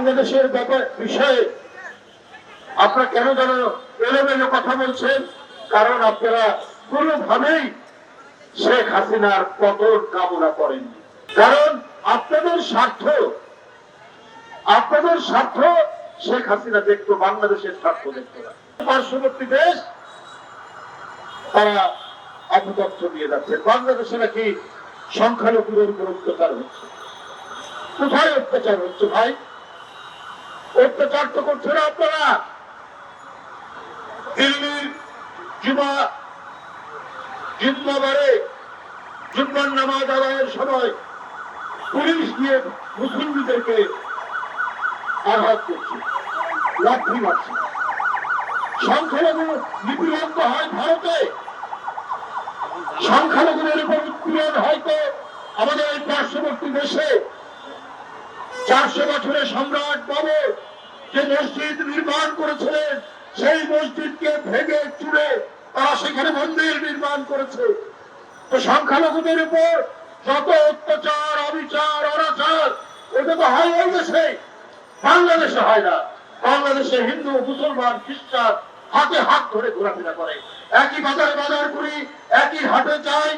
বাংলাদেশের ব্যাপার বিষয়ে আপনারা কেন যেন এলোমেলো কথা বলছেন? কারণ আপনারা কোনোভাবেই শেখ হাসিনার পতন কামনা করেননি। কারণ আপনাদের স্বার্থ আপনাদের স্বার্থ শেখ হাসিনা দেখতো, বাংলাদেশের স্বার্থ দেখতো না। পার্শ্ববর্তী দেশ, তারা অপতথ্য দিয়ে যাচ্ছে। বাংলাদেশে নাকি সংখ্যালঘুদের উপর অত্যাচার হচ্ছে। কোথায় অত্যাচার হচ্ছে ভাই? অত্যাচার তো করছে না আপনারা। দিল্লির জুমা জিম্মাবারে জুম্মার নামাজ আদায়ের সময় পুলিশ দিয়ে মুসলিমদেরকে আঘাত করছে, লাঠি মারছে। সংখ্যালঘু নিপীড়ন তো হয় ভারতে। সংখ্যালঘুদের উপর উৎপীড়ন হয়তো আমাদের এই পার্শ্ববর্তী দেশে। চারশো বছরের সম্রাট বাবর যে মসজিদ নির্মাণ করেছিলেন সেই মসজিদকে ভেঙে চুড়ে তারা সেখানে মন্দির নির্মাণ করেছে। তো সংখ্যালঘুদের উপর যত অত্যাচার, অবিচার, অনাচার ওটা তো হয় ওই দেশে। বাংলাদেশে হয় না। বাংলাদেশে হিন্দু, মুসলমান, খ্রিস্টান হাতে হাত ধরে ঘোরাফেরা করে। একই বাজারে বাজার করি, একই হাটে যাই,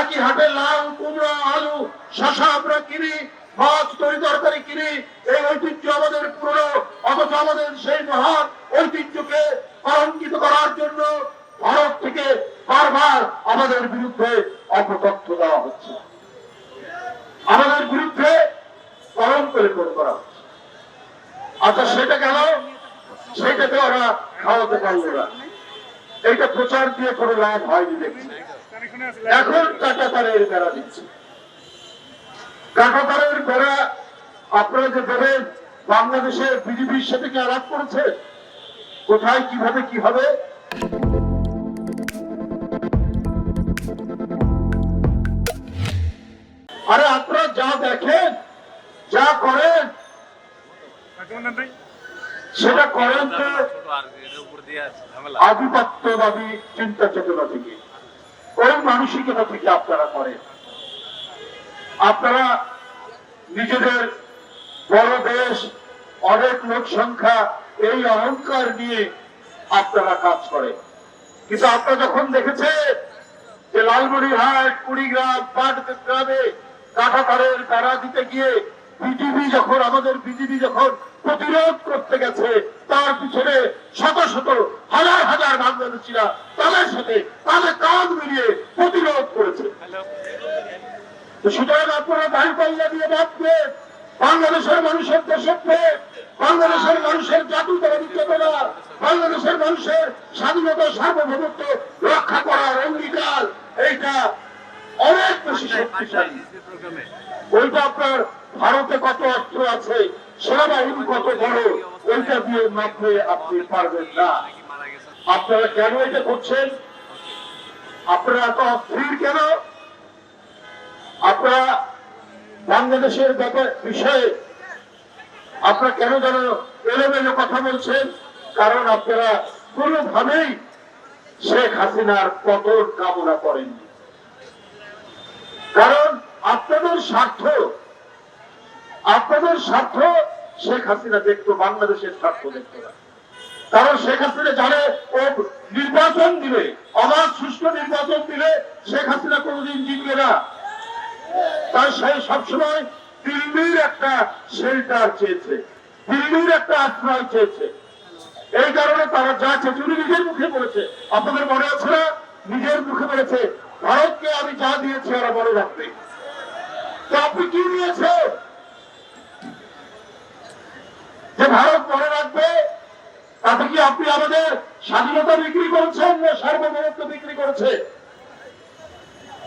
একই হাটে লাল কুমড়া, আলু, শশা, আমরা কিনি মাছ তরি তরকারি কিনি এই ঐতিহ্য আমাদের পুরনো, অথচ আমাদের সেই মহান ঐতিহ্যকে কলঙ্কিত করার জন্য ভারত থেকে বারবার আমাদের বিরুদ্ধে অপতথ্য দেওয়া হচ্ছে। আমাদের বিরুদ্ধে কলঙ্ক রেকর্ড করা হচ্ছে। আচ্ছা সেটা কেন? সেটাকে ওরা খাওয়াতে পারল না। এইটা প্রচার দিয়ে কোনো লাভ হয়নি দেখছি। এখন কাটাতারের বেড়া দিচ্ছে। কাটাতারের বেড়া আপনারা যে দেবেন বাংলাদেশের বিজেপির সাথে কি আলাপ করেছে, কোথায়, কীভাবে, কি হবে? আরে আপনারা যা দেখেন, যা করেন, সেটা করেন তো আধিপত্যবাদী চিন্তা চেতনা থেকে ওই মানসিকতা থেকে আপনারা করেন। আপনারা নিজেদের বড় দেশ, অনেক লোক সংখ্যা, এই অহংকার নিয়ে আপনারা কাজ করেন। কিন্তু আপনারা যখন দেখেছে যে লালমনিরহাট, কুড়িগ্রাম পাটগ্রামে কাঁটাতারের বেড়া দিতে গিয়ে বিজেপি যখন, আমাদের বিজেপি যখন প্রতিরোধ করতে গেছে, তার পিছনে শত শত, হাজার হাজার বাংলাদেশিরা তাদের সাথে, তাদের কাঁধ মিলিয়ে প্রতিরোধ করেছে তো সুতরাং আপনারা দাঁড়ি পাল্লা দিয়ে ভাববেন বাংলাদেশের মানুষের দেশপ্রেম বাংলাদেশের মানুষের জাতীয়তাবাদী চেতনা বাংলাদেশের মানুষের স্বাধীনতা, সার্বভৌমত্ব রক্ষা করার অঙ্গীকার এইটা অনেক বেশি শক্তিশালী। ওইটা আপনার ভারতে কত অস্ত্র আছে, সেনাবাহিনী কত বড়, ওইটা দিয়ে মাপে আপনি পারবেন না। আপনারা কেন এটা করছেন? আপনারা এত অস্থির কেন? আপনারা বাংলাদেশের ব্যাপার বিষয়ে আপনারা কেন যেন এলোমেলো কথা বলছেন? কারণ আপনারা কোনোভাবেই শেখ হাসিনার পতন কামনা করেননি। কারণ আপনাদের স্বার্থ আপনাদের স্বার্থ শেখ হাসিনা দেখতো, বাংলাদেশের স্বার্থ দেখতো না। কারণ শেখ হাসিনা জানে সে সবসময় দিল্লির একটা শেল্টার চেয়েছে, দিল্লির একটা আশ্রয় চেয়েছে। এই কারণে তারা যা চেয়েছে উনি নিজের মুখে বলেছে। আপনাদের মনে আছে না? নিজের মুখে বলেছে। ভারতকে আমি যা দিয়েছি ওরা মনে রাখবে। আপনি কি দিয়েছে? যে ভারত মনে রাখবে, তাতে কি আপনি আমাদের স্বাধীনতা বিক্রি করেছেন না সার্বভৌমত্ব বিক্রি করেছে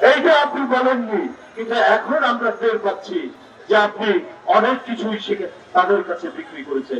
এইটা আপনি বলেননি। কিন্তু এখন আমরা টের পাচ্ছি যে আপনি অনেক কিছুই শিখে তাদের কাছে বিক্রি করেছে